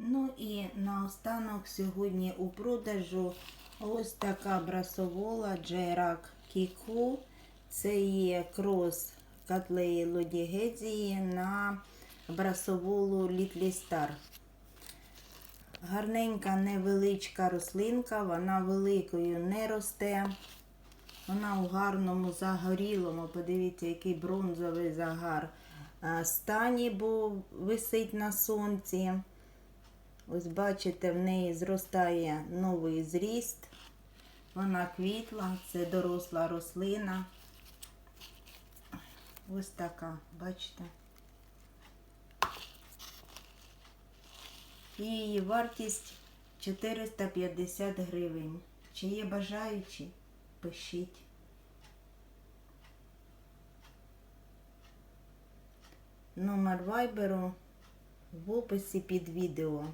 Ну і наостанок сьогодні у продажу ось така брасовола Джейрак Кіку. Це є крос котлеї Лодігезії на брасоволу Літлі Стар. Гарненька невеличка рослинка, вона великою не росте. Вона у гарному загорілому, подивіться, який бронзовий загар а, стані, бо висить на сонці. Ось бачите, в неї зростає новий зріст. Вона квітла, це доросла рослина. Ось така, бачите. Її вартість 450 гривень. Чи є бажаючі? Пишіть. Номер вайберу в описі під відео.